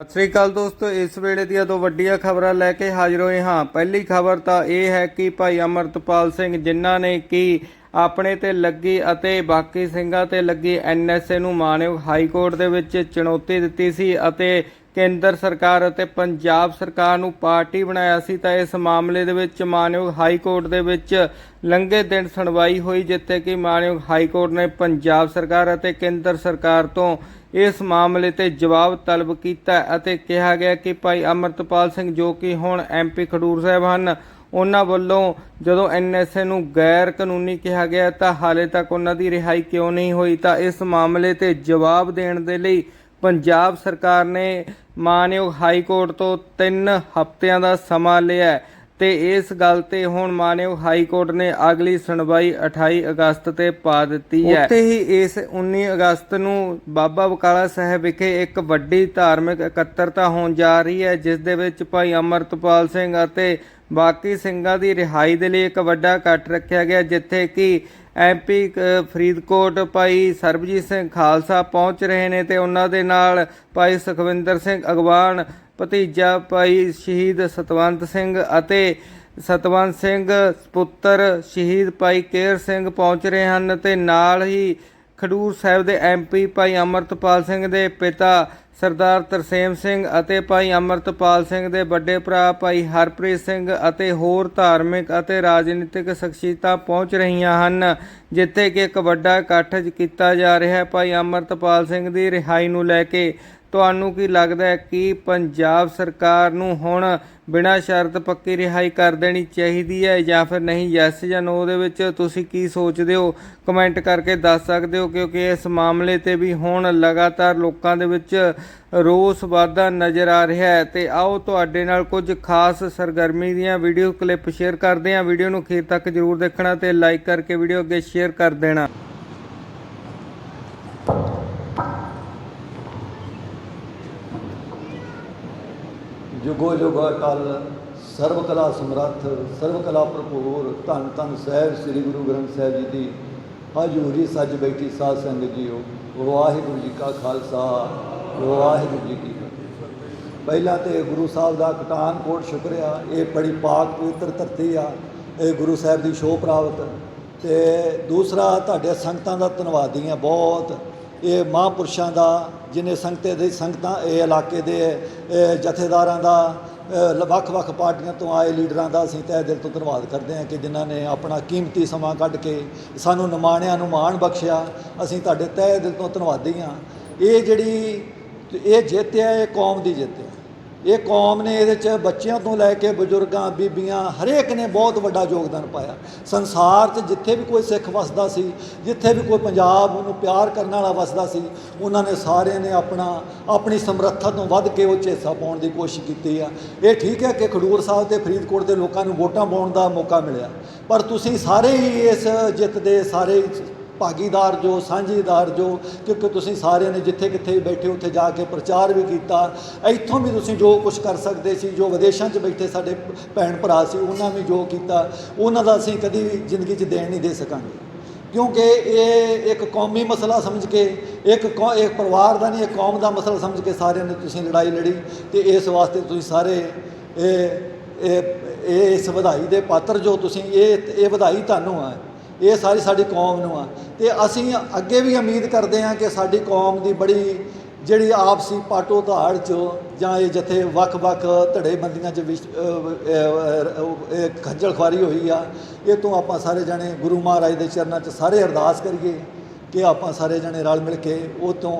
ਸਤਿ ਸ੍ਰੀ ਅਕਾਲ ਦੋਸਤੋ, ਇਸ ਵੇਲੇ ਦੀਆਂ ਦੋ ਵੱਡੀਆਂ ਖਬਰਾਂ ਲੈ ਕੇ ਹਾਜ਼ਰ ਹੋਏ ਹਾਂ। ਪਹਿਲੀ ਖਬਰ ਤਾਂ ਇਹ ਹੈ ਕਿ ਭਾਈ ਅਮਰਤਪਾਲ ਸਿੰਘ, ਜਿਨ੍ਹਾਂ ਨੇ ਕਿ ਆਪਣੇ ਤੇ ਲੱਗੀ ਅਤੇ ਬਾਕੀ ਸਿੰਘਾਂ ਤੇ ਲੱਗੀ ਐਨਐਸਏ ਨੂੰ ਮਾਨਯੋਗ ਹਾਈ ਕੋਰਟ ਦੇ ਵਿੱਚ ਚੁਣੌਤੀ ਦਿੱਤੀ ਸੀ ਅਤੇ ਕੇਂਦਰ ਸਰਕਾਰ ਅਤੇ ਪੰਜਾਬ ਸਰਕਾਰ ਨੂੰ ਪਾਰਟੀ ਬਣਾਇਆ ਸੀ ਤਾਂ ਇਸ ਮਾਮਲੇ ਦੇ ਵਿੱਚ ਮਾਨਯੋਗ ਹਾਈ ਕੋਰਟ ਦੇ ਵਿੱਚ ਲੰਘੇ ਦਿਨ ਸੁਣਵਾਈ ਹੋਈ, ਜਿੱਥੇ ਕਿ ਮਾਨਯੋਗ ਹਾਈ ਕੋਰਟ ਨੇ ਪੰਜਾਬ ਸਰਕਾਰ ਅਤੇ ਕੇਂਦਰ ਸਰਕਾਰ ਤੋਂ ਇਸ ਮਾਮਲੇ ਤੇ ਜਵਾਬ ਤਲਬ ਕੀਤਾ ਅਤੇ ਕਿਹਾ ਗਿਆ ਕਿ ਭਾਈ ਅਮਰਤਪਾਲ ਸਿੰਘ ਜੋ ਕਿ ਹੁਣ ਐਮਪੀ ਖਡੂਰ ਸਾਹਿਬ ਹਨ, ਉਹਨਾਂ ਵੱਲੋਂ ਜਦੋਂ ਐਨਐਸਏ ਨੂੰ ਗੈਰ ਕਾਨੂੰਨੀ ਕਿਹਾ ਗਿਆ ਤਾਂ ਹਾਲੇ ਤੱਕ ਉਹਨਾਂ ਦੀ ਰਿਹਾਈ ਕਿਉਂ ਨਹੀਂ ਹੋਈ, ਤਾਂ ਇਸ ਮਾਮਲੇ ਤੇ ਜਵਾਬ ਦੇਣ ਦੇ ਲਈ ਪੰਜਾਬ ਸਰਕਾਰ ਨੇ ਮਾਨਯੋਗ ਹਾਈ ਕੋਰਟ ਤੋਂ 3 ਹਫ਼ਤਿਆਂ ਦਾ ਸਮਾਂ ਲਿਆ ਤੇ ਇਸ ਗੱਲ ਤੇ ਹੁਣ ਮਾਨਯੋਗ ਹਾਈ ਕੋਰਟ ਨੇ ਅਗਲੀ ਸੁਣਵਾਈ 28 ਅਗਸਤ ਤੇ ਪਾ ਦਿੱਤੀ ਹੈ। ਉੱਥੇ ਹੀ ਇਸ 19 ਅਗਸਤ ਨੂੰ ਬਾਬਾ ਬਕਾਲਾ ਸਾਹਿਬ ਵਿਖੇ ਇੱਕ ਵੱਡੀ ਧਾਰਮਿਕ ਇਕੱਤਰਤਾ ਹੋਣ ਜਾ ਰਹੀ ਹੈ, ਜਿਸ ਦੇ ਵਿੱਚ ਭਾਈ ਅਮਰਤਪਾਲ ਸਿੰਘ ਅਤੇ ਬਾਕੀ ਸਿੰਘਾਂ ਦੀ ਰਿਹਾਈ ਦੇ ਲਈ ਇੱਕ ਵੱਡਾ ਇਕੱਠ ਰੱਖਿਆ ਗਿਆ, ਜਿੱਥੇ ਕਿ ਐਮਪੀ ਫਰੀਦਕੋਟ ਭਾਈ ਸਰਬਜੀਤ ਸਿੰਘ ਖਾਲਸਾ ਪਹੁੰਚ ਰਹੇ ਨੇ ਤੇ ਉਹਨਾਂ ਦੇ ਨਾਲ ਭਾਈ ਸੁਖਵਿੰਦਰ ਸਿੰਘ ਅਗਵਾਨ, ਭਤੀਜਾ ਭਾਈ ਸ਼ਹੀਦ ਸਤਵੰਤ ਸਿੰਘ ਅਤੇ ਸਤਵੰਤ ਸਿੰਘ ਪੁੱਤਰ ਸ਼ਹੀਦ ਭਾਈ ਕੇਰ ਸਿੰਘ ਪਹੁੰਚ ਰਹੇ ਹਨ ਤੇ ਨਾਲ ਹੀ ਖਡੂਰ ਸਾਹਿਬ ਦੇ ਐਮਪੀ ਭਾਈ ਅਮਰਤਪਾਲ ਸਿੰਘ ਦੇ ਪਿਤਾ ਸਰਦਾਰ ਤਰਸੇਮ ਸਿੰਘ ਅਤੇ ਭਾਈ ਅਮਰਤਪਾਲ ਸਿੰਘ ਦੇ ਵੱਡੇ ਭਰਾ ਭਾਈ ਹਰਪ੍ਰੀਤ ਸਿੰਘ ਅਤੇ ਹੋਰ ਧਾਰਮਿਕ ਅਤੇ ਰਾਜਨੀਤਿਕ ਸ਼ਖਸੀਅਤਾਂ ਪਹੁੰਚ ਰਹੀਆਂ ਹਨ, ਜਿੱਥੇ ਕਿ ਇੱਕ ਵੱਡਾ ਇਕੱਠ ਕੀਤਾ ਜਾ ਰਿਹਾ ਹੈ। ਭਾਈ ਅਮਰਤਪਾਲ ਸਿੰਘ ਦੀ ਰਿਹਾਈ ਨੂੰ ਲੈ ਕੇ ਤੁਹਾਨੂੰ ਕੀ ਲੱਗਦਾ ਹੈ ਕਿ ਪੰਜਾਬ ਸਰਕਾਰ ਨੂੰ ਹੁਣ ਬਿਨਾਂ ਸ਼ਰਤ ਪੱਕੀ ਰਿਹਾਈ ਕਰ ਦੇਣੀ ਚਾਹੀਦੀ ਹੈ ਜਾਂ ਫਿਰ ਨਹੀਂ? ਯੈਸ ਜਾਂ ਨੋ ਦੇ ਵਿੱਚ ਤੁਸੀਂ ਕੀ ਸੋਚਦੇ ਹੋ? ਕਮੈਂਟ ਕਰਕੇ ਦੱਸ ਸਕਦੇ ਹੋ, ਕਿਉਂਕਿ ਇਸ ਮਾਮਲੇ ਤੇ ਵੀ ਹੁਣ ਲਗਾਤਾਰ ਲੋਕਾਂ ਦੇ ਵਿੱਚ ਰੋਸ ਵਾਧਾ ਨਜ਼ਰ ਆ ਰਿਹਾ ਹੈ। ਤੇ ਆਓ ਤੁਹਾਡੇ ਨਾਲ ਕੁਝ ਖਾਸ ਸਰਗਰਮੀ ਦੀਆਂ ਵੀਡੀਓ ਕਲਿੱਪ ਸ਼ੇਅਰ ਕਰਦੇ ਹਾਂ। ਵੀਡੀਓ ਨੂੰ ਅਖੀਰ ਤੱਕ ਜਰੂਰ ਦੇਖਣਾ ਤੇ ਲਾਈਕ ਕਰਕੇ ਵੀਡੀਓ ਅੱਗੇ ਸ਼ੇਅਰ ਕਰ ਦੇਣਾ। ਜੁਗੋ ਜੁਗ ਅਟਲ ਸਰਵ ਕਲਾ ਸਮਰੱਥ ਸਰਵ ਕਲਾ ਭਰਪੂਰ, ਧੰਨ ਧੰਨ ਸਾਹਿਬ ਸ੍ਰੀ ਗੁਰੂ ਗ੍ਰੰਥ ਸਾਹਿਬ ਜੀ ਦੀ ਹਜ਼ੂਰੀ ਸੱਜ ਬੈਠੀ ਸਾਧ ਸੰਗਤ ਜੀਓ। ਵਾਹਿਗੁਰੂ ਜੀ ਕਾ ਖਾਲਸਾ, ਵਾਹਿਗੁਰੂ ਜੀ ਕੀ ਫਤਿਹ। ਪਹਿਲਾਂ ਤੇ ਗੁਰੂ ਸਾਹਿਬ ਦਾ ਕਟਾਨਕੋਟ ਸ਼ੁਕਰਿਆ, ਇਹ ਬੜੀ ਪਾਕ ਪਵਿੱਤਰ ਧਰਤੀ ਆ, ਇਹ ਗੁਰੂ ਸਾਹਿਬ ਦੀ ਸ਼ੋਭ ਪ੍ਰਾਪਤ। ਤੇ ਦੂਸਰਾ, ਤੁਹਾਡੇ ਸੰਗਤਾਂ ਦਾ ਧੰਨਵਾਦੀ ਆ ਬਹੁਤ। ਇਹ ਮਹਾਂਪੁਰਸ਼ਾਂ ਦਾ ਜਿਨੇ ਸੰਗਤੇ ਦੇ ਸੰਗਤਾਂ ਇਹ ਇਲਾਕੇ ਦੇ ਜਥੇਦਾਰਾਂ ਦਾ ਅ, ਵੱਖ-ਵੱਖ ਪਾਰਟੀਆਂ ਤੋਂ ਆਏ ਲੀਡਰਾਂ ਦਾ ਅਸੀਂ ਤਹਿ ਦਿਲ ਤੋਂ ਧੰਨਵਾਦ ਕਰਦੇ ਹਾਂ ਕਿ ਜਿਨ੍ਹਾਂ ਨੇ ਆਪਣਾ ਕੀਮਤੀ ਸਮਾਂ ਕੱਢ ਕੇ ਸਾਨੂੰ ਨਿਮਾਣਿਆਂ ਨੂੰ ਮਾਣ ਬਖਸ਼ਿਆ। ਅਸੀਂ ਤੁਹਾਡੇ ਤਹਿ ਦਿਲ ਤੋਂ ਧੰਨਵਾਦੀ ਹਾਂ। ਇਹ ਜਿਹੜੀ ਇਹ ਜਿੱਤ ਹੈ ਇਹ ਕੌਮ ਦੀ ਜਿੱਤ ਹੈ ਇਹ ਕੌਮ ਨੇ ਇਹਦੇ ਚ ਬੱਚਿਆਂ ਤੋਂ ਲੈ ਕੇ ਬਜ਼ੁਰਗਾਂ, ਬੀਬੀਆਂ, ਹਰੇਕ ਨੇ ਬਹੁਤ ਵੱਡਾ ਯੋਗਦਾਨ ਪਾਇਆ। ਸੰਸਾਰ 'ਚ ਜਿੱਥੇ ਵੀ ਕੋਈ ਸਿੱਖ ਵਸਦਾ ਸੀ, ਜਿੱਥੇ ਵੀ ਕੋਈ ਪੰਜਾਬ ਨੂੰ ਪਿਆਰ ਕਰਨ ਵਾਲਾ ਵਸਦਾ ਸੀ, ਉਹਨਾਂ ਨੇ ਸਾਰਿਆਂ ਨੇ ਆਪਣਾ, ਆਪਣੀ ਸਮਰੱਥਾ ਤੋਂ ਵੱਧ ਕੇ ਉਹ 'ਚ ਹਿੱਸਾ ਪਾਉਣ ਦੀ ਕੋਸ਼ਿਸ਼ ਕੀਤੀ ਆ। ਇਹ ਠੀਕ ਹੈ ਕਿ ਖਡੂਰ ਸਾਹਿਬ ਤੇ ਫਰੀਦਕੋਟ ਦੇ ਲੋਕਾਂ ਨੂੰ ਵੋਟਾਂ ਪਾਉਣ ਦਾ ਮੌਕਾ ਮਿਲਿਆ। ਪਰ ਤੁਸੀਂ ਸਾਰੇ ਹੀ ਇਸ ਜਿੱਤ ਦੇ ਸਾਰੇ ਭਾਗੀਦਾਰ ਜੋ, ਸਾਂਝੀਦਾਰ ਜੋ, ਕਿਉਂਕਿ ਤੁਸੀਂ ਸਾਰਿਆਂ ਨੇ ਜਿੱਥੇ ਕਿੱਥੇ ਬੈਠੇ, ਉੱਥੇ ਜਾ ਕੇ ਪ੍ਰਚਾਰ ਵੀ ਕੀਤਾ। ਇੱਥੋਂ ਵੀ ਤੁਸੀਂ ਜੋ ਕੁਝ ਕਰ ਸਕਦੇ ਸੀ, ਜੋ ਵਿਦੇਸ਼ਾਂ 'ਚ ਬੈਠੇ ਸਾਡੇ ਭੈਣ ਭਰਾ ਸੀ, ਉਹਨਾਂ ਵੀ ਜੋ ਕੀਤਾ, ਉਹਨਾਂ ਦਾ ਅਸੀਂ ਕਦੀ ਵੀ ਜ਼ਿੰਦਗੀ 'ਚ ਦੇਣ ਨਹੀਂ ਦੇ ਸਕਾਂਗੇ। ਕਿਉਂਕਿ ਇਹ ਇੱਕ ਕੌਮੀ ਮਸਲਾ ਸਮਝ ਕੇ, ਇੱਕ ਕੌ, ਇੱਕ ਪਰਿਵਾਰ ਦਾ ਨਹੀਂ, ਇੱਕ ਕੌਮ ਦਾ ਮਸਲਾ ਸਮਝ ਕੇ ਸਾਰਿਆਂ ਨੇ ਤੁਸੀਂ ਲੜਾਈ ਲੜੀ ਤੇ ਇਸ ਵਾਸਤੇ ਤੁਸੀਂ ਸਾਰੇ ਇਹ ਇਹ ਇਹ ਇਸ ਵਧਾਈ ਦੇ ਪਾਤਰ ਜੋ ਤੁਸੀਂ, ਇਹ ਇਹ ਵਧਾਈ ਤੁਹਾਨੂੰ ਆ। ਇਹ ਸਾਰੀ ਸਾਡੀ ਕੌਮ ਨੂੰ ਆ। ਤੇ ਅਸੀਂ ਅੱਗੇ ਵੀ ਉਮੀਦ ਕਰਦੇ ਹਾਂ ਕਿ ਸਾਡੀ ਕੌਮ ਦੀ ਬੜੀ ਜਿਹੜੀ ਆਪਸੀ ਪਾਟੋ ਧਾੜ ਚ ਜਾਂ ਇਹ ਜਥੇ ਵੱਖ-ਵੱਖ ਧੜੇਬੰਦੀਆਂ ਚ ਵਿਸ਼- ਖੱਜਲ ਖੁਆਰੀ ਹੋਈ ਆ, ਇਹ ਤੋਂ ਆਪਾਂ ਸਾਰੇ ਜਾਣੇ ਗੁਰੂ ਮਹਾਰਾਜ ਦੇ ਚਰਨਾਂ 'ਚ ਸਾਰੇ ਅਰਦਾਸ ਕਰੀਏ। ਕਿ ਆਪਾਂ ਸਾਰੇ ਜਣੇ ਰਲ ਮਿਲ ਕੇ ਉਹ ਤੋਂ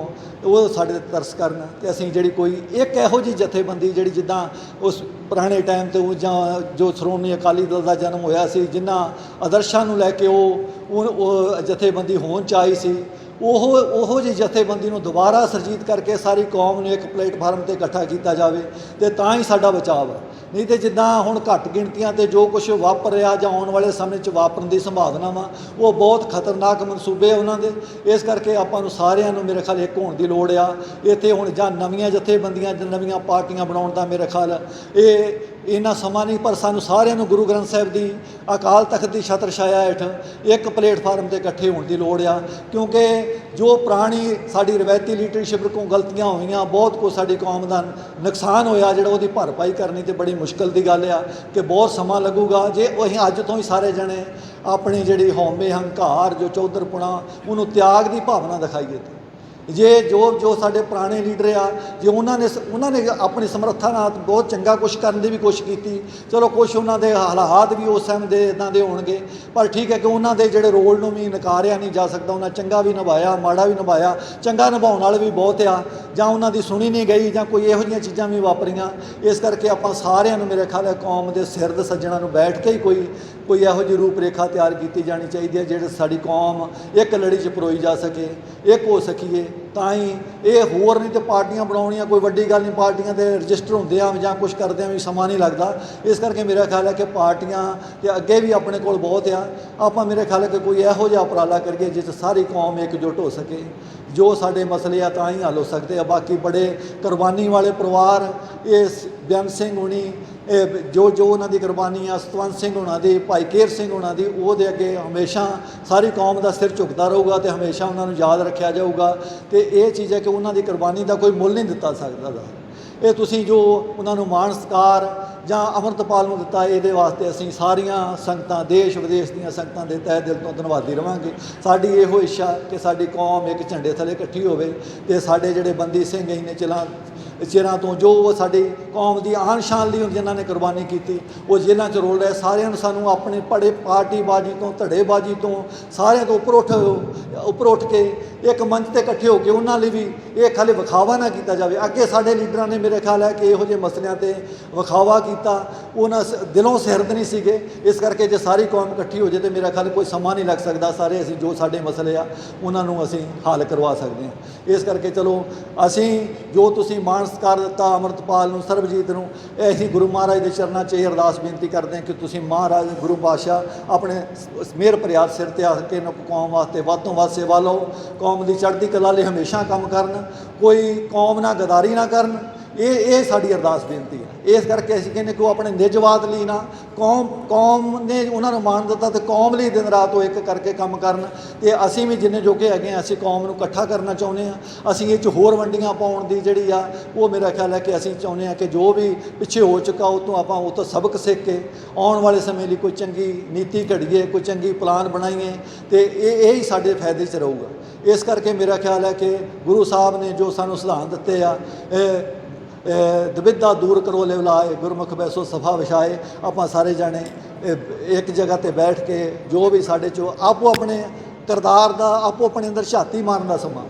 ਉਹ ਸਾਡੇ ਤੇ ਤਰਸ ਕਰਨ ਤੇ ਅਸੀਂ ਜਿਹੜੀ ਕੋਈ ਇੱਕ ਇਹੋ ਜਿਹੀ ਜਥੇਬੰਦੀ ਜਿਹੜੀ ਜਿੱਦਾਂ ਉਸ ਪੁਰਾਣੇ ਟਾਈਮ ਤੇ ਉਹ ਜਾਂ ਜੋ ਸ਼੍ਰੋਮਣੀ ਅਕਾਲੀ ਦਲ ਦਾ ਜਨਮ ਹੋਇਆ ਸੀ, ਜਿਨ੍ਹਾਂ ਆਦਰਸ਼ਾਂ ਨੂੰ ਲੈ ਕੇ ਉਹ ਉਹ- ਜਥੇਬੰਦੀ ਹੋਣ ਚ ਆਈ ਸੀ, ਉਹ ਉਹੋ ਜਿਹੀ ਜਥੇਬੰਦੀ ਨੂੰ ਦੁਬਾਰਾ ਸਰਜੀਤ ਕਰਕੇ ਸਾਰੀ ਕੌਮ ਨੂੰ ਇੱਕ ਪਲੇਟਫਾਰਮ ਤੇ ਇਕੱਠਾ ਕੀਤਾ ਜਾਵੇ ਤੇ ਤਾਂ ਹੀ ਸਾਡਾ ਬਚਾਅ ਹੈ ਨਹੀਂ ਤੇ ਜਿੱਦਾਂ ਹੁਣ ਘੱਟ ਗਿਣਤੀਆਂ ਤੇ ਜੋ ਕੁਝ ਵਾਪਰ ਰਿਹਾ ਜਾਂ ਆਉਣ ਵਾਲੇ ਸਮੇਂ 'ਚ ਵਾਪਰਨ ਦੀ ਸੰਭਾਵਨਾ ਵਾ, ਉਹ ਬਹੁਤ ਖਤਰਨਾਕ ਮਨਸੂਬੇ ਆ ਉਹਨਾਂ ਦੇ। ਇਸ ਕਰਕੇ ਆਪਾਂ ਨੂੰ ਸਾਰਿਆਂ ਨੂੰ ਮੇਰੇ ਖਿਆਲ ਇੱਕ ਹੋਣ ਦੀ ਲੋੜ ਆ। ਇੱਥੇ ਹੁਣ ਜਾਂ ਨਵੀਆਂ ਜਥੇਬੰਦੀਆਂ ਜਾਂ ਨਵੀਆਂ ਪਾਰਟੀਆਂ ਬਣਾਉਣ ਦਾ ਮੇਰੇ ਖਿਆਲ ਇਹ ਇੰਨਾ ਸਮਾਂ ਨਹੀਂ, ਪਰ ਸਾਨੂੰ ਸਾਰਿਆਂ ਨੂੰ ਗੁਰੂ ਗ੍ਰੰਥ ਸਾਹਿਬ ਦੀ ਅਕਾਲ ਤਖਤ ਦੀ ਛਤਰ ਛਾਇਆ ਹੇਠ ਇੱਕ ਪਲੇਟਫਾਰਮ ਤੇ ਇਕੱਠੇ ਹੋਣ ਦੀ ਲੋੜ ਆ। ਕਿਉਂਕਿ ਜੋ ਪੁਰਾਣੀ ਸਾਡੀ ਰਵਾਇਤੀ ਲੀਡਰਸ਼ਿਪ ਕੋਲ ਗਲਤੀਆਂ ਹੋਈਆਂ, ਬਹੁਤ ਕੁਝ ਸਾਡੀ ਕੌਮ ਦਾ ਨੁਕਸਾਨ ਹੋਇਆ, ਜਿਹੜਾ ਉਹਦੀ ਭਰਪਾਈ ਕਰਨੀ ਤੇ ਬੜੀ ਮੁਸ਼ਕਲ ਦੀ ਗੱਲ ਆ ਕਿ ਬਹੁਤ ਸਮਾਂ ਲੱਗੂਗਾ। ਜੇ ਉਹ ਅੱਜ ਤੋਂ ਹੀ ਸਾਰੇ ਜਣੇ ਆਪਣੀ ਜਿਹੜੀ ਹਉਮੈ ਹੰਕਾਰ ਜੋ ਚੌਧਰਪੁਣਾ ਉਹਨੂੰ ਤਿਆਗ ਦੀ ਭਾਵਨਾ ਦਿਖਾਈਏ ਤੇ। ਜੇ ਜੋ ਜੋ ਸਾਡੇ ਪੁਰਾਣੇ ਲੀਡਰ ਆ, ਜੇ ਉਹਨਾਂ ਨੇ ਸ- ਉਹਨਾਂ ਨੇ ਆਪਣੀ ਸਮਰੱਥਾ ਨਾਲ ਬਹੁਤ ਚੰਗਾ ਕੁਝ ਕਰਨ ਦੀ ਵੀ ਕੋਸ਼ਿਸ਼ ਕੀਤੀ, ਚਲੋ ਕੁਝ ਉਹਨਾਂ ਦੇ ਹਾਲਾਤ ਵੀ ਉਸ ਟਾਈਮ ਦੇ ਇਦਾਂ ਦੇ ਹੋਣਗੇ, ਪਰ ਠੀਕ ਹੈ ਕਿ ਉਹਨਾਂ ਦੇ ਜਿਹੜੇ ਰੋਲ ਨੂੰ ਵੀ ਨਕਾਰਿਆ ਨਹੀਂ ਜਾ ਸਕਦਾ, ਉਹਨਾਂ ਚੰਗਾ ਵੀ ਨਿਭਾਇਆ, ਮਾੜਾ ਵੀ ਨਿਭਾਇਆ, ਚੰਗਾ ਨਿਭਾਉਣ ਵਾਲੇ ਵੀ ਬਹੁਤ ਆ, ਜਾਂ ਉਹਨਾਂ ਦੀ ਸੁਣੀ ਨਹੀਂ ਗਈ, ਜਾਂ ਕੋਈ ਇਹੋ ਜਿਹੀਆਂ ਚੀਜ਼ਾਂ ਵੀ ਵਾਪਰੀਆਂ, ਇਸ ਕਰਕੇ ਆਪਾਂ ਸਾਰਿਆਂ ਨੂੰ ਮੇਰੇ ਖਿਆਲ ਹੈ ਕੌਮ ਦੇ ਸਿਰ ਦੇ ਸੱਜਣਾ ਨੂੰ ਬੈਠ ਕੇ ਹੀ ਕੋਈ ਕੋਈ ਇਹੋ ਜਿਹੀ ਰੂਪ ਰੇਖਾ ਤਿਆਰ ਕੀਤੀ ਜਾਣੀ ਚਾਹੀਦੀ ਹੈ, ਜਿਹੜੇ ਸਾਡੀ ਕੌਮ ਇੱਕ ਲੜੀ 'ਚ ਪਰੋਈ ਜਾ ਸਕੇ, ਇੱਕ ਹੋ ਸਕੀਏ। ਤਾਂ ਹੀ ਇਹ ਹੋਰ ਨਹੀਂ ਤੇ ਪਾਰਟੀਆਂ ਬਣਾਉਣੀਆਂ, ਕੋਈ ਵੱਡੀ ਗੱਲ ਨਹੀਂ, ਪਾਰਟੀਆਂ ਦੇ ਰਜਿਸਟਰ ਹੁੰਦੇ ਆ ਜਾਂ ਕੁਝ ਕਰਦੇ ਆ ਵੀ ਸਮਾਂ ਨਹੀਂ ਲੱਗਦਾ। ਇਸ ਕਰਕੇ ਮੇਰਾ ਖਿਆਲ ਹੈ ਕਿ ਪਾਰਟੀਆਂ ਤੇ ਅੱਗੇ ਵੀ ਆਪਣੇ ਕੋਲ ਬਹੁਤ ਆ। ਆਪਾਂ ਮੇਰੇ ਖਿਆਲ ਹੈ ਕਿ ਕੋਈ ਇਹੋ ਜਿਹਾ ਉਪਰਾਲਾ ਕਰੀਏ ਜਿਸ 'ਚ ਸਾਰੀ ਕੌਮ ਇਕਜੁੱਟ ਹੋ ਸਕੇ। ਜੋ ਸਾਡੇ ਮਸਲੇ ਆ ਤਾਂ ਹੀ ਹੱਲ ਹੋ ਸਕਦੇ ਆ। ਬਾਕੀ ਬੜੇ ਕੁਰਬਾਨੀ ਵਾਲੇ ਪਰਿਵਾਰ, ਇਸ ਬਿਆਨ ਸਿੰਘ ਹੁਣੀ ਜੋ ਜੋ ਉਹਨਾਂ ਦੀ ਕੁਰਬਾਨੀ ਆ, ਸਤਵੰਤ ਸਿੰਘ ਹੁਣਾਂ ਦੀ, ਭਾਈ ਕੇਰ ਸਿੰਘ ਹੁਣਾਂ ਦੀ, ਉਹਦੇ ਅੱਗੇ ਹਮੇਸ਼ਾ ਸਾਰੀ ਕੌਮ ਦਾ ਸਿਰ ਝੁਕਦਾ ਰਹੂਗਾ ਤੇ ਹਮੇਸ਼ਾ ਉਹਨਾਂ ਨੂੰ ਯਾਦ ਰੱਖਿਆ ਜਾਊਗਾ ਤੇ ਇਹ ਚੀਜ਼ ਹੈ ਕਿ ਉਹਨਾਂ ਦੀ ਕੁਰਬਾਨੀ ਦਾ ਕੋਈ ਮੁੱਲ ਨਹੀਂ ਦਿੱਤਾ ਸਕਦਾ ਦਾ ਇਹ ਤੁਸੀਂ ਜੋ ਉਹਨਾਂ ਨੂੰ ਮਾਣ, ਸਤਿਕਾਰ ਜਾਂ ਅਮਰਤਪਾਲ ਨੂੰ ਦਿੱਤਾ, ਇਹਦੇ ਵਾਸਤੇ ਅਸੀਂ ਸਾਰੀਆਂ ਸੰਗਤਾਂ, ਦੇਸ਼ ਵਿਦੇਸ਼ ਦੀਆਂ ਸੰਗਤਾਂ ਦੇ ਤਹਿ ਦਿਲ ਤੋਂ ਧੰਨਵਾਦੀ ਰਵਾਂਗੇ। ਸਾਡੀ ਇਹੋ ਇੱਛਾ ਕਿ ਸਾਡੀ ਕੌਮ ਇੱਕ ਝੰਡੇ ਥੱਲੇ ਇਕੱਠੀ ਹੋਵੇ ਤੇ ਸਾਡੇ ਜਿਹੜੇ ਬੰਦੀ ਸਿੰਘ ਇੰਨੇ ਚਲਾਂ ਚਿਰਾਂ ਤੋਂ ਜੋ ਉਹ ਸਾਡੀ ਕੌਮ ਦੀ ਆਨ ਸ਼ਾਨ ਲਈ ਜਿਨ੍ਹਾਂ ਨੇ ਕੁਰਬਾਨੀ ਕੀਤੀ, ਉਹ ਜੇਲ੍ਹਾਂ 'ਚ ਰੋਲ ਰਹੇ, ਸਾਰਿਆਂ ਨੂੰ ਸਾਨੂੰ ਆਪਣੇ ਪੜੇ ਪਾਰਟੀਬਾਜ਼ੀ ਤੋਂ, ਧੜੇਬਾਜ਼ੀ ਤੋਂ, ਸਾਰਿਆਂ ਤੋਂ ਉੱਪਰ ਉੱਠ ਉੱਪਰ ਉੱਠ ਕੇ ਇੱਕ ਮੰਚ ਤੇ ਇਕੱਠੇ ਹੋ ਕੇ ਉਹਨਾਂ ਲਈ ਵੀ ਇਹ ਖਾਲੀ ਵਿਖਾਵਾ ਨਾ ਕੀਤਾ ਜਾਵੇ। ਅੱਗੇ ਸਾਡੇ ਲੀਡਰਾਂ ਨੇ ਮੇਰੇ ਖਿਆਲ ਹੈ ਕਿ ਇਹੋ ਜਿਹੇ ਮਸਲਿਆਂ ਤੇ ਵਿਖਾਵਾ ਕੀਤਾ। ਉਹਨਾਂ ਸ- ਦਿਲੋਂ ਸਿਰਦ ਨਹੀਂ ਸੀਗੇ। ਇਸ ਕਰਕੇ ਜੇ ਸਾਰੀ ਕੌਮ ਇਕੱਠੀ ਹੋ ਜੇ ਤੇ ਮੇਰਾ ਖਿਆਲ ਕੋਈ ਸਮਾਂ ਨਹੀਂ ਲੱਗ ਸਕਦਾ। ਸਾਰੇ ਅਸੀਂ ਜੋ ਸਾਡੇ ਮਸਲੇ ਆ, ਉਹਨਾਂ ਨੂੰ ਅਸੀਂ ਹੱਲ ਕਰਵਾ ਸਕਦੇ ਹਾਂ। ਇਸ ਕਰਕੇ ਚਲੋ, ਅਸੀਂ ਜੋ ਤੁਸੀਂ ਮਾਣ ਸਤਿਕਾਰ ਦਿੱਤਾ ਅੰਮ੍ਰਿਤਪਾਲ ਨੂੰ, ਸਰਬਜੀਤ ਨੂੰ। ਇਹ ਅਸੀਂ ਗੁਰੂ ਮਹਾਰਾਜ ਦੇ ਚਰਨਾਂ 'ਚ ਇਹ ਅਰਦਾਸ ਬੇਨਤੀ ਕਰਦੇ ਹਾਂ ਕਿ ਤੁਸੀਂ ਮਹਾਰਾਜ, ਗੁਰੂ ਪਾਤਸ਼ਾਹ ਆਪਣੇ ਮਿਹਰ ਪ੍ਰਿਆਦ ਸਿਰ ਤੇ ਆ ਕੇ ਨ- ਕੌਮ ਵਾਸਤੇ ਵੱਧ ਤੋਂ ਵੱਧ ਸੇਵਾ ਲਓ। ਕੌਮ ਦੀ ਚੜ੍ਹਦੀ ਕਲਾ ਲਈ ਹਮੇਸ਼ਾ ਕੰਮ ਕਰਨ। ਕੋਈ ਕੌਮ ਨਾਲ ਗਦਾਰੀ ਨਾ ਕਰਨ। ਇਹ ਇਹ ਸਾਡੀ ਅਰਦਾਸ ਬੇਨਤੀ ਹੈ। ਇਸ ਕਰਕੇ ਅਸੀਂ ਕਹਿੰਦੇ ਕਿ ਉਹ ਆਪਣੇ ਨਿਜਵਾਦ ਲਈ ਨਾ, ਕੌਮ ਕੌਮ ਨੇ ਉਹਨਾਂ ਨੂੰ ਮਾਣ ਦਿੱਤਾ ਤੇ ਕੌਮ ਲਈ ਦਿਨ ਰਾਤ ਉਹ ਇੱਕ ਕਰਕੇ ਕੰਮ ਕਰਨ। ਤੇ ਅਸੀਂ ਵੀ ਜਿੰਨੇ ਜੋਗੇ ਹੈਗੇ ਹਾਂ, ਅਸੀਂ ਕੌਮ ਨੂੰ ਇਕੱਠਾ ਕਰਨਾ ਚਾਹੁੰਦੇ ਹਾਂ। ਅਸੀਂ ਇਹ ਚ ਹੋਰ ਵੰਡੀਆਂ ਪਾਉਣ ਦੀ ਜਿਹੜੀ ਆ, ਉਹ ਮੇਰਾ ਖਿਆਲ ਹੈ ਕਿ ਅਸੀਂ ਚਾਹੁੰਦੇ ਹਾਂ ਕਿ ਜੋ ਵੀ ਪਿੱਛੇ ਹੋ ਚੁੱਕਾ, ਉਹ ਤੋਂ ਆਪਾਂ ਉਹ ਤੋਂ ਸਬਕ ਸਿੱਖ। ਕੇ ਆਉਣ ਵਾਲੇ ਸਮੇਂ ਲਈ ਕੋਈ ਚੰਗੀ ਨੀਤੀ ਘੜੀਏ, ਕੋਈ ਚੰਗੀ ਪਲਾਨ ਬਣਾਈਏ ਤੇ ਇਹ ਇਹ ਹੀ ਸਾਡੇ ਫਾਇਦੇ 'ਚ ਰਹੂਗਾ। ਇਸ ਕਰਕੇ ਮੇਰਾ ਖਿਆਲ ਹੈ ਕਿ ਗੁਰੂ ਸਾਹਿਬ ਨੇ ਜੋ ਸਾਨੂੰ ਸਿਧਾਂਤ ਦਿੱਤੇ ਆ ਦਵਿਧਾ ਦੂਰ ਕਰੋ ਲਿਵਲਾਏ ਗੁਰਮੁਖ ਬੈਸੋ ਸਫਾ ਵਿਛਾਏ। ਆਪਾਂ ਸਾਰੇ ਜਾਣੇ ਇੱਕ ਜਗ੍ਹਾ ਤੇ ਬੈਠ ਕੇ ਜੋ ਵੀ ਸਾਡੇ ਚੋਂ ਆਪੋ ਆਪਣੇ ਕਿਰਦਾਰ ਦਾ, ਆਪੋ ਆਪਣੇ ਅੰਦਰ ਝਾਤੀ ਮਾਰਨ ਦਾ ਸਮਾਂ।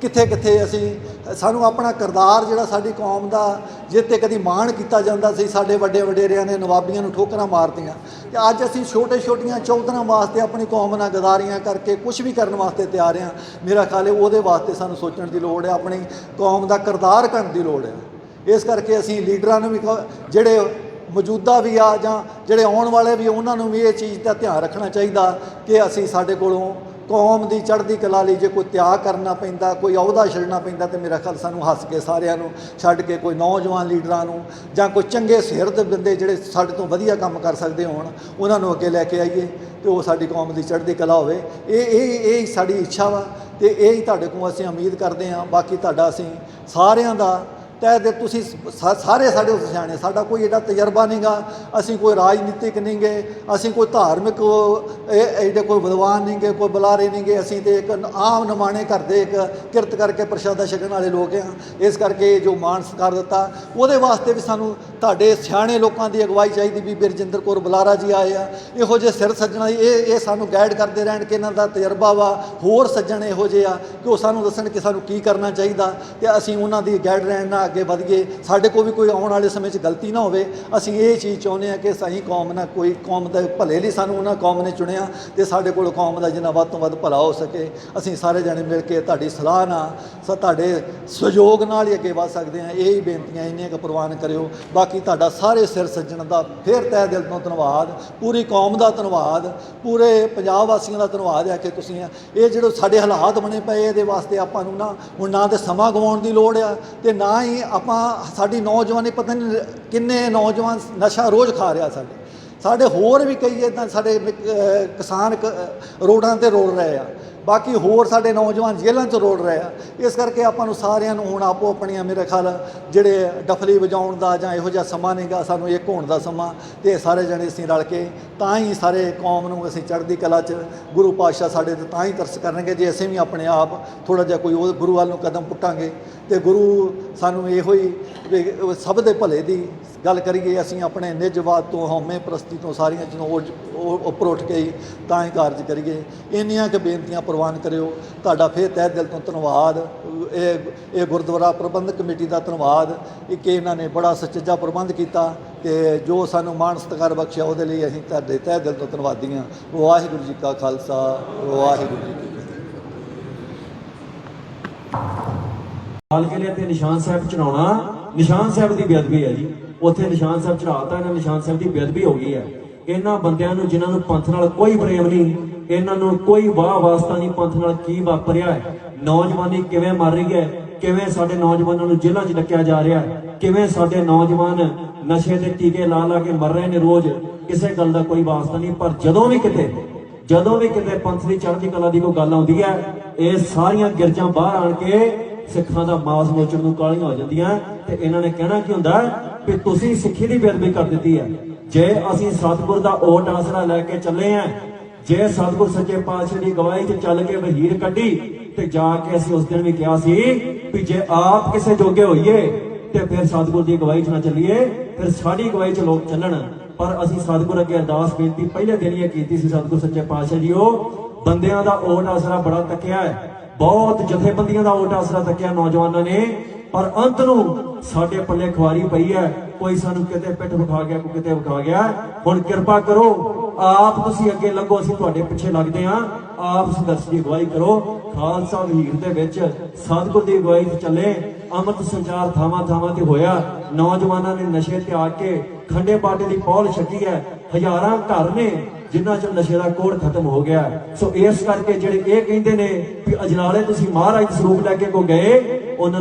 ਕਿੱਥੇ ਕਿੱਥੇ ਅਸੀਂ, ਸਾਨੂੰ ਆਪਣਾ ਕਿਰਦਾਰ ਜਿਹੜਾ ਸਾਡੀ ਕੌਮ ਦਾ ਜਿੱਤੇ ਕਦੀ ਮਾਣ ਕੀਤਾ ਜਾਂਦਾ ਸੀ, ਸਾਡੇ ਵੱਡੇ ਵਡੇਰਿਆਂ ਨੇ ਨਵਾਬੀਆਂ ਨੂੰ ਠੋਕਰਾਂ ਮਾਰਤੀਆਂ। ਤੇ ਅੱਜ ਅਸੀਂ ਛੋਟੇ ਛੋਟੀਆਂ ਚੌਧਰਾਂ ਵਾਸਤੇ ਆਪਣੀ ਕੌਮ ਨਾਲ ਗਦਾਰੀਆਂ ਕਰਕੇ ਕੁਝ ਵੀ ਕਰਨ ਵਾਸਤੇ ਤਿਆਰ ਹਾਂ। ਮੇਰਾ ਖਿਆਲ ਹੈ ਉਹਦੇ ਵਾਸਤੇ ਸਾਨੂੰ ਸੋਚਣ ਦੀ ਲੋੜ ਹੈ, ਆਪਣੀ ਕੌਮ ਦਾ ਕਿਰਦਾਰ ਕਰਨ ਦੀ ਲੋੜ ਹੈ। ਇਸ ਕਰਕੇ ਅਸੀਂ ਲੀਡਰਾਂ ਨੂੰ ਵੀ ਕਹੋ- ਜਿਹੜੇ ਮੌਜੂਦਾ ਵੀ ਆ ਜਾਂ ਜਿਹੜੇ ਆਉਣ ਵਾਲੇ ਵੀ, ਉਹਨਾਂ ਨੂੰ ਵੀ ਇਹ ਚੀਜ਼ ਦਾ ਧਿਆਨ ਰੱਖਣਾ ਚਾਹੀਦਾ ਕਿ ਅਸੀਂ ਸਾਡੇ ਕੋਲੋਂ ਕੌਮ ਦੀ ਚੜ੍ਹਦੀ ਕਲਾ ਲਈ ਜੇ ਕੋਈ ਤਿਆਗ ਕਰਨਾ ਪੈਂਦਾ, ਕੋਈ ਅਹੁਦਾ ਛੱਡਣਾ ਪੈਂਦਾ ਤੇ ਮੇਰਾ ਖਿਆਲ ਸਾਨੂੰ ਹੱਸ ਕੇ ਸਾਰਿਆਂ ਨੂੰ ਛੱਡ ਕੇ ਕੋਈ ਨੌਜਵਾਨ ਲੀਡਰਾਂ ਨੂੰ ਜਾਂ ਕੋਈ ਚੰਗੇ ਸਿਹਰਤ ਬੰਦੇ ਜਿਹੜੇ ਸਾਡੇ ਤੋਂ ਵਧੀਆ ਕੰਮ ਕਰ ਸਕਦੇ ਹੋਣ, ਉਹਨਾਂ ਨੂੰ ਅੱਗੇ ਲੈ ਕੇ ਆਈਏ ਤੇ ਉਹ ਸਾਡੀ ਕੌਮ ਦੀ ਚੜ੍ਹਦੀ ਕਲਾ ਹੋਵੇ। ਇਹ ਇਹ ਇਹ ਹੀ ਸਾਡੀ ਇੱਛਾ ਵਾ ਤੇ ਇਹ ਹੀ ਤੁਹਾਡੇ ਕੋਲ ਅਸੀਂ ਉਮੀਦ ਕਰਦੇ ਹਾਂ। ਬਾਕੀ ਤੁਹਾਡਾ ਅਸੀਂ ਸਾਰਿਆਂ ਦਾ ਤਹਿ ਦੇ ਤੁਸੀਂ ਸ, ਸਾਰੇ ਸਾਡੇ ਉਸ ਸਿਆਣੇ, ਸਾਡਾ ਕੋਈ ਇਹਦਾ ਤਜਰਬਾ ਨਹੀਂਗਾ ਅਸੀਂ ਕੋਈ ਰਾਜਨੀਤਿਕ ਨਹੀਂਗੇ ਅਸੀਂ ਕੋਈ ਧਾਰਮਿਕ ਇਹ ਐਡੇ ਕੋਈ ਵਿਦਵਾਨ ਨਹੀਂਗੇ ਕੋਈ ਬੁਲਾਰੇ ਨਹੀਂਗੇ ਅਸੀਂ ਤੇ ਇੱਕ ਆਮ ਨਿਮਾਣੇ ਦੇ ਇੱਕ ਕਿਰਤ ਕਰਕੇ ਪ੍ਰਸ਼ਾਦਾ ਛਕਣ ਵਾਲੇ ਲੋਕ ਹਾਂ। ਇਸ ਕਰਕੇ ਇਹ ਜੋ ਮਾਣ ਸਤਿਕਾਰ ਦਿੱਤਾ, ਉਹਦੇ ਵਾਸਤੇ ਵੀ ਸਾਨੂੰ ਤੁਹਾਡੇ ਸਿਆਣੇ ਲੋਕਾਂ ਦੀ ਅਗਵਾਈ ਚਾਹੀਦੀ, ਵੀ ਬਿਰਜਿੰਦਰ ਕੌਰ ਬੁਲਾਰਾ ਜੀ ਆਏ ਆ। ਇਹੋ ਜਿਹੇ ਸਿਰ ਸੱਜਣਾ, ਇਹ ਇਹ ਸਾਨੂੰ ਗਾਈਡ ਕਰਦੇ ਰਹਿਣ ਕਿ ਇਹਨਾਂ ਦਾ ਤਜਰਬਾ ਵਾ, ਹੋਰ ਸੱਜਣ ਇਹੋ ਜਿਹੇ ਆ ਕਿ ਉਹ ਸਾਨੂੰ ਦੱਸਣ ਕਿ ਸਾਨੂੰ ਕੀ ਕਰਨਾ ਚਾਹੀਦਾ ਤੇ ਅਸੀਂ ਉਹਨਾਂ ਦੀ ਗਾਈਡ ਰਹਿਣ ਨਾਲ ਅੱਗੇ ਵਧੀਏ ਸਾਡੇ ਕੋਲ ਵੀ ਕੋਈ ਆਉਣ ਵਾਲੇ ਸਮੇਂ 'ਚ ਗਲਤੀ ਨਾ ਹੋਵੇ। ਅਸੀਂ ਇਹ ਚੀਜ਼ ਚਾਹੁੰਦੇ ਹਾਂ ਕਿ ਸਹੀ ਕੌਮ ਨਾਲ ਕੋਈ ਕੌਮ ਦੇ ਭਲੇ ਲਈ ਸਾਨੂੰ ਉਹਨਾਂ ਕੌਮ ਨੇ ਚੁਣਿਆ ਤੇ ਸਾਡੇ ਕੋਲ ਕੌਮ ਦਾ ਜਿੰਨਾ ਵੱਧ ਤੋਂ ਵੱਧ ਭਲਾ ਹੋ ਸਕੇ। ਅਸੀਂ ਸਾਰੇ ਜਣੇ ਮਿਲ ਕੇ ਤੁਹਾਡੀ ਸਲਾਹ ਨਾਲ, ਸ, ਤੁਹਾਡੇ ਸਹਿਯੋਗ ਨਾਲ ਹੀ ਅੱਗੇ ਵਧ ਸਕਦੇ ਹਾਂ। ਇਹ ਹੀ ਬੇਨਤੀਆਂ ਇੰਨੀਆਂ ਕੁ ਪ੍ਰਵਾਨ ਕਰਿਓ। ਬਾਕੀ ਤੁਹਾਡਾ ਸਾਰੇ ਸਿਰ ਸੱਜਣ ਦਾ ਫਿਰ ਤਹਿ ਦਿਲ ਤੋਂ ਧੰਨਵਾਦ। ਪੂਰੀ ਕੌਮ ਦਾ ਧੰਨਵਾਦ। ਪੂਰੇ ਪੰਜਾਬ ਵਾਸੀਆਂ ਦਾ ਧੰਨਵਾਦ ਹੈ ਕਿ ਤੁਸੀਂ ਇਹ ਜਿਹੜੇ ਸਾਡੇ ਹਾਲਾਤ ਬਣੇ ਪਏ ਇਹਦੇ ਵਾਸਤੇ ਆਪਾਂ ਨੂੰ ਨਾ, ਹੁਣ ਨਾ ਤੇ ਸਮਾਂ ਗਵਾਉਣ ਦੀ ਲੋੜ ਆ ਤੇ ਨਾ ਹੀ ਆਪਾਂ ਸਾਡੀ ਨੌਜਵਾਨੀ ਪਤਾ ਨਹੀਂ ਕਿੰਨੇ ਨੌਜਵਾਨ ਨਸ਼ਾ ਰੋਜ਼ ਖਾ ਰਿਹਾ ਸਾਡੇ। ਸਾਡੇ ਹੋਰ ਵੀ ਕਈ ਇਦਾਂ ਸਾਡੇ ਕਿਸਾਨ ਰੋਡਾਂ ਤੇ ਰੋਲ ਰਹੇ ਆ। ਬਾਕੀ ਹੋਰ ਸਾਡੇ ਨੌਜਵਾਨ ਜੇਲ੍ਹਾਂ 'ਚ ਰੋਲ ਰਹੇ ਆ। ਇਸ ਕਰਕੇ ਆਪਾਂ ਨੂੰ ਸਾਰਿਆਂ ਨੂੰ ਹੁਣ ਆਪੋ ਆਪਣੀਆਂ ਮੇਰੇ ਖਿਆਲ ਜਿਹੜੇ ਡਫਲੀ ਵਜਾਉਣ ਦਾ ਜਾਂ ਇਹੋ ਜਿਹਾ ਸਮਾਂ ਨਹੀਂਗਾ ਸਾਨੂੰ ਇੱਕ ਹੋਣ ਦਾ ਸਮਾਂ ਤੇ ਸਾਰੇ ਜਣੇ ਅਸੀਂ ਰਲ ਕੇ ਤਾਂ ਹੀ ਸਾਰੇ ਕੌਮ ਨੂੰ ਅਸੀਂ ਚੜ੍ਹਦੀ ਕਲਾ 'ਚ ਗੁਰੂ ਪਾਤਸ਼ਾਹ ਸਾਡੇ ਤੇ ਤਾਂ ਹੀ ਤਰਸ ਕਰਨਗੇ, ਜੇ ਅਸੀਂ ਵੀ ਆਪਣੇ ਆਪ ਥੋੜਾ ਜਿਹਾ ਕੋਈ ਉਹ ਗੁਰੂ ਵੱਲ ਨੂੰ ਕਦਮ ਪੁੱਟਾਂਗੇ ਤੇ ਗੁਰੂ ਸਾਨੂੰ ਇਹੋ ਹੀ ਸਭ ਦੇ ਭਲੇ ਦੀ ਗੱਲ ਕਰੀਏ, ਅਸੀਂ ਆਪਣੇ ਨਿਜਵਾਦ ਤੋਂ, ਹਉਮੈ ਪ੍ਰਸਤੀ ਤੋਂ ਸਾਰੀਆਂ ਚੀਜ਼ਾਂ ਉੱਪਰ ਉੱਠ ਕੇ ਹੀ ਤਾਂ ਹੀ ਕਾਰਜ ਕਰੀਏ। ਇੰਨੀਆਂ ਕੁ ਬੇਨਤੀਆਂ ਪ੍ਰਵਾਨ ਕਰਿਓ। ਤੁਹਾਡਾ ਫੇਰ ਤਹਿ ਦਿਲ ਤੋਂ ਧੰਨਵਾਦ। ਇਹ ਇਹ ਗੁਰਦੁਆਰਾ ਪ੍ਰਬੰਧਕ ਕਮੇਟੀ ਦਾ ਧੰਨਵਾਦ ਇਹ ਕਿ ਇਹਨਾਂ ਨੇ ਬੜਾ ਸੁਚੱਜਾ ਪ੍ਰਬੰਧ ਕੀਤਾ ਤੇ ਜੋ ਸਾਨੂੰ ਮਾਣ ਸਤਿਕਾਰ ਬਖਸ਼ਿਆ, ਉਹਦੇ ਲਈ ਅਸੀਂ ਤੁਹਾਡੇ ਤਹਿ ਦਿਲ ਤੋਂ ਧੰਨਵਾਦੀ ਹਾਂ। ਵਾਹਿਗੁਰੂ ਜੀ ਕਾ ਖਾਲਸਾ, ਵਾਹਿਗੁਰੂ ਜੀ ਕੀ ਫਤਿਹ। ਹਾਲ ਕੇ ਤੇ ਨਿਸ਼ਾਨ ਸਾਹਿਬ ਚੜਾਉਣਾ ਨਿਸ਼ਾਨ ਸਾਹਿਬ ਦੀ ਬੇਅਦਬੀ ਹੈ ਜੀ। ਉੱਥੇ ਨਿਸ਼ਾਨ ਸਾਹਿਬ ਚੜਾਤਾ ਇਹਨਾਂ ਨਿਸ਼ਾਨ ਸਾਹਿਬ ਦੀ ਬੇਅਦਬੀ ਹੋ ਗਈ ਹੈ। ਇਹਨਾਂ ਬੰਦਿਆਂ ਨੂੰ, ਜਿਨ੍ਹਾਂ ਨੂੰ ਪੰਥ ਨਾਲ ਕੋਈ ਪ੍ਰੇਮ ਨਹੀਂ, ਇਹਨਾਂ ਨੂੰ ਕੋਈ ਵਾਹ ਵਾਸਤਾ ਨਹੀਂ ਪੰਥ ਨਾਲ ਕੀ ਵਾਪਰਿਆ ਹੈ? ਨੌਜਵਾਨੀ ਕਿਵੇਂ ਮਰ ਰਹੀ ਹੈ? ਕਿਵੇਂ ਸਾਡੇ ਨੌਜਵਾਨਾਂ ਨੂੰ ਜੇਲ੍ਹਾਂ 'ਚ ਡੱਕਿਆ ਜਾ ਰਿਹਾ ਹੈ? ਕਿਵੇਂ ਸਾਡੇ ਨੌਜਵਾਨ ਨਸ਼ੇ ਦੇ ਟੀਕੇ ਲਾ ਲਾ ਕੇ ਮਰ ਰਹੇ ਨੇ ਰੋਜ਼? ਕਿਸੇ ਗੱਲ ਦਾ ਕੋਈ ਵਾਸਤਾ ਨਹੀਂ, ਪਰ ਜਦੋਂ ਵੀ ਕਿਤੇ, ਜਦੋਂ ਵੀ ਕਿਤੇ ਪੰਥ ਦੀ ਚੜ੍ਹਦੀ ਕਲਾ ਦੀ ਕੋਈ ਗੱਲ ਆਉਂਦੀ ਹੈ, ਇਹ ਸਾਰੀਆਂ ਗਿਰਜਾਂ ਬਾਹਰ ਆਣ ਕੇ ਸਿੱਖਾਂ ਦਾ ਮਾਸ ਨੋਚਣ ਨੂੰ ਕਾਲੀਆਂ ਹੋ ਜਾਂਦੀਆਂ ਤੇ ਇਹਨਾਂ ਨੇ ਕਹਿਣਾ ਕੀ ਹੁੰਦਾ ਕਿ ਤੁਸੀਂ ਸਿੱਖੀ ਦੀ ਬੇਅਦਬੀ ਕਰ ਦਿੱਤੀ ਹੈ। ਜੇ ਅਸੀਂ ਸਤਿਗੁਰ ਦਾ ਓਟ ਆਸਰਾ ਲੈ ਕੇ ਚੱਲੇ ਆਂ ਜੇ ਸਤਿਗੁਰ ਸੱਚੇ ਪਾਤਸ਼ਾਹ ਦੀ ਗਵਾਹੀ 'ਚ ਚੱਲ ਕੇ ਵਹੀਰ ਕੱਢੀ, ਤੇ ਜਾ ਕੇ ਅਸੀਂ ਉਸ ਦਿਨ ਵੀ ਕਿਹਾ ਸੀ ਵੀ ਜੇ ਆਪ ਕਿਸੇ ਜੋਗੇ ਹੋਈਏ, ਤੇ ਫਿਰ ਸਤਿਗੁਰ ਦੀ ਗਵਾਹੀ 'ਚ ਨਾ ਚੱਲੀਏ, ਫਿਰ ਸਾਡੀ ਗਵਾਹੀ 'ਚ ਲੋਕ ਚੱਲਣ। ਪਰ ਅਸੀਂ ਸਤਿਗੁਰ ਅੱਗੇ ਅਰਦਾਸ ਬੇਨਤੀ ਪਹਿਲੇ ਦਿਨ ਹੀ ਕੀਤੀ ਸੀ ਸਤਿਗੁਰ ਸੱਚੇ ਪਾਤਸ਼ਾਹ ਜੀ ਉਹ ਬੰਦਿਆਂ ਦਾ ਓਟ ਆਸਰਾ ਬੜਾ ਤੱਕਿਆ ਹੈ। ਬਹੁਤ ਜਥੇਬੰਦੀਆਂ ਦਾ ਓਟ ਆਸਰਾ ਤੱਕਿਆ ਨੌਜਵਾਨਾਂ ਨੇ, ਪਰ ਅੰਤ ਨੂੰ ਸਾਡੇ ਪੱਲੇ ਖੁਆਰੀ ਪਈ ਹੈ। ਕੋਈ ਸਾਨੂੰ ਕਿਤੇ ਪਿੱਠ ਵਿਖਾ ਗਿਆ, ਕੋਈ ਕਿਤੇ ਵਿਖਾ ਗਿਆ। ਹੁਣ ਕਿਰਪਾ ਕਰੋ, ਆਪ ਤੁਸੀਂ ਅੱਗੇ ਲੱਗੋ ਅਸੀਂ ਤੁਹਾਡੇ ਪਿੱਛੇ ਲੱਗਦੇ ਹਾਂ। ਆਪ ਸੰਘਰਸ਼ ਦੀ ਅਗਵਾਈ ਕਰੋ। ਖਾਲਸਾ ਵਹੀਰ ਦੇ ਵਿੱਚ ਸਤਿਗੁਰ ਦੀ ਅਗਵਾਈ 'ਚ ਚੱਲੇ। ਅੰਮ੍ਰਿਤ ਸੰਚਾਰ ਥਾਵਾਂ ਥਾਵਾਂ ਤੇ ਹੋਇਆ। ਨੌਜਵਾਨਾਂ ਨੇ ਨਸ਼ੇ ਤਿਆਗ ਕੇ ਖੰਡੇ ਬਾਟੇ ਦੀ ਪੌਲ ਛੱਡੀ ਹੈ। ਹਜ਼ਾਰਾਂ ਘਰ ਨੇ ਜਿਨ੍ਹਾਂ ਚੋਂ ਨਸ਼ੇ ਦਾ ਕੋੜ ਖਤਮ ਹੋ ਗਿਆ, ਸੋ ਇਸ ਕਰਕੇ ਜਿਹੜੇ ਇਹ ਕਹਿੰਦੇ ਨੇ ਵੀ ਅਜਨਾਲੇ ਤੁਸੀਂ ਮਹਾਰਾਜ ਸਰੂਪ ਲੈ ਕੇ ਕੋ ਗਏ, ਉਹਨਾਂ